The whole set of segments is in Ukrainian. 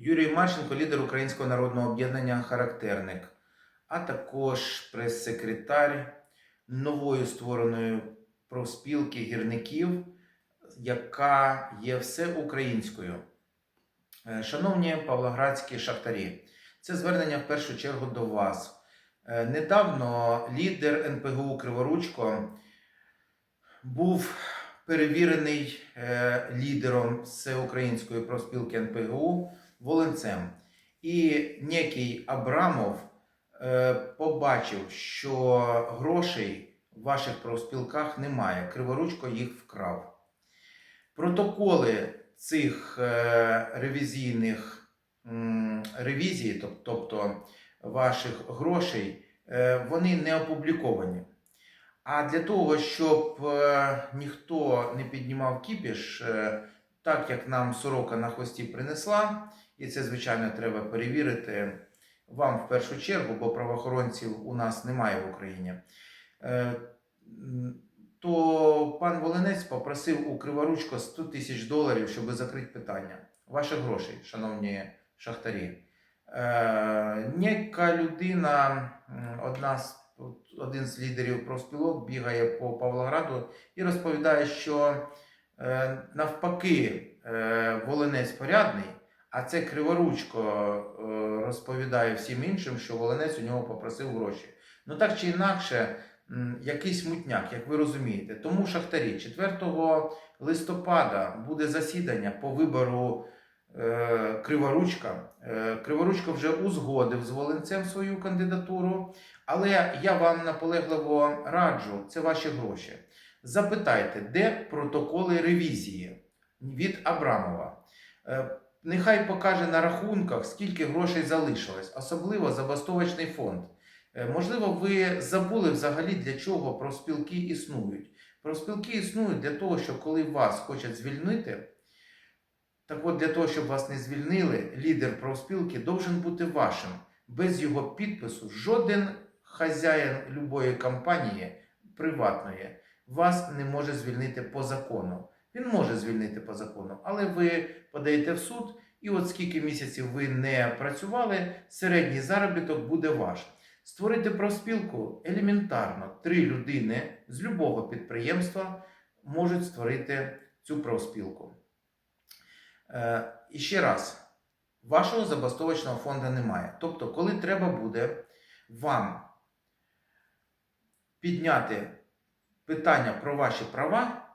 Юрій Марченко, лідер Українського народного об'єднання Характерник, а також прес-секретар нової створеної профспілки гірників, яка є всеукраїнською. Е, Шановні павлоградські шахтарі, це звернення в першу чергу до вас. Е, Недавно лідер НПГУ Криворучко був перевірений е, лідером всеукраїнської профспілки НПГУ Волинцем. І некий Абрамов е, побачив, що грошей в ваших профспілках немає. Криворучко їх вкрав. Протоколи цих е, ревізійних м, ревізій, тоб- тобто ваших грошей, е, вони не опубліковані. А для того, щоб е, ніхто не піднімав кіпіш, е, так як нам сорока на хвості принесла, і це, звичайно, треба перевірити вам в першу чергу, бо правоохоронців у нас немає в Україні. Е, То пан Волинець попросив у Криворучко 100 тисяч доларів, щоб закрити питання. Ваших грошей, шановні шахтарі. Е, Ніяка людина, одна з, один з лідерів профспілок, бігає по Павлограду і розповідає, що е, навпаки е, Волинець порядний, а це Криворучко е, розповідає всім іншим, що Волинець у нього попросив гроші. Ну так чи інакше, якийсь мутняк, як ви розумієте. Тому шахтарі 4 листопада буде засідання по вибору е, Криворучка. Е, Криворучко вже узгодив з Волинцем свою кандидатуру, але я вам наполегливо раджу, це ваші гроші. Запитайте, де протоколи ревізії від Абрамова. Нехай покаже на рахунках, скільки грошей залишилось, особливо забастовочний фонд. Е, Можливо, ви забули взагалі, для чого профспілки існують. Профспілки існують для того, що коли вас хочуть звільнити, так от для того, щоб вас не звільнили, лідер профспілки должен бути вашим. Без його підпису жоден хазяїн любої компанії приватної вас не може звільнити по закону. Він може звільнити по закону, але ви подаєте в суд, і от скільки місяців ви не працювали, середній заробіток буде ваш. Створити профспілку елементарно. Три людини з любого підприємства можуть створити цю профспілку. Е, і ще раз, вашого забастовочного фонду немає. Тобто, коли треба буде вам підняти питання про ваші права,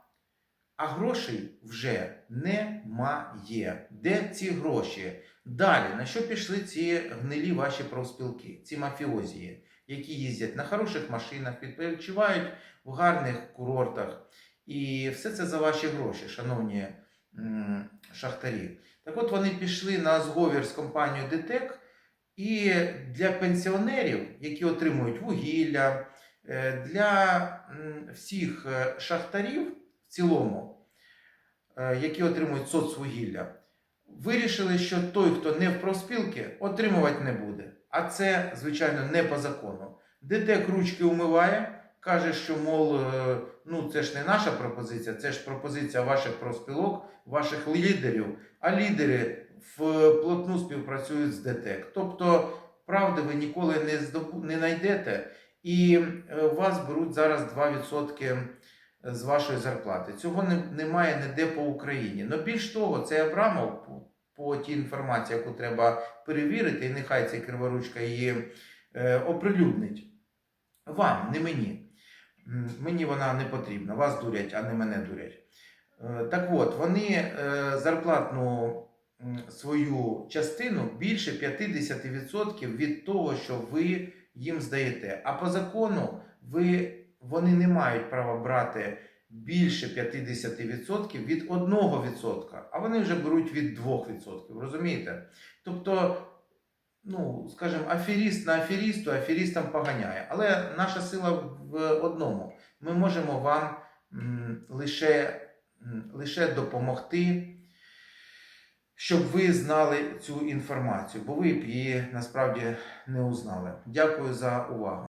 а грошей вже немає. Де ці гроші? Далі, на що пішли ці гнилі ваші профспілки, ці мафіозії, які їздять на хороших машинах, відпочивають в гарних курортах. І все це за ваші гроші, шановні шахтарі. Так от вони пішли на зговір з компанією ДТЕК, і для пенсіонерів, які отримують вугілля, е, для всіх е, шахтарів цілому, е, які отримують соцвугілля, вирішили, що той, хто не в профспілки, отримувати не буде. А це, звичайно, не по закону. ДТЕК ручки умиває, каже, що, мов, е, ну це ж не наша пропозиція, це ж пропозиція ваших профспілок, ваших лідерів. А лідери вплотну співпрацюють з ДТЕК. Тобто, правди ви ніколи не, знайдете, і е, вас беруть зараз 2% з вашої зарплати. Цього не, немає ніде по Україні. Но більш того, цей Абрамов по, тій інформації, яку треба перевірити, і нехай цей криворучка її е, оприлюднить. Вам, не мені. Мені вона не потрібна. Вас дурять, а не мене дурять. Е, Так от, вони е, зарплатну свою частину більше 50% від того, що ви їм здаєте. А по закону ви, вони не мають права брати більше 50% від 1%, а вони вже беруть від 2%. Розумієте? Тобто, ну, скажімо, аферіст на аферісту, аферістам поганяє. Але наша сила в одному. Ми можемо вам лише, лише допомогти, щоб ви знали цю інформацію, бо ви б її насправді не узнали. Дякую за увагу.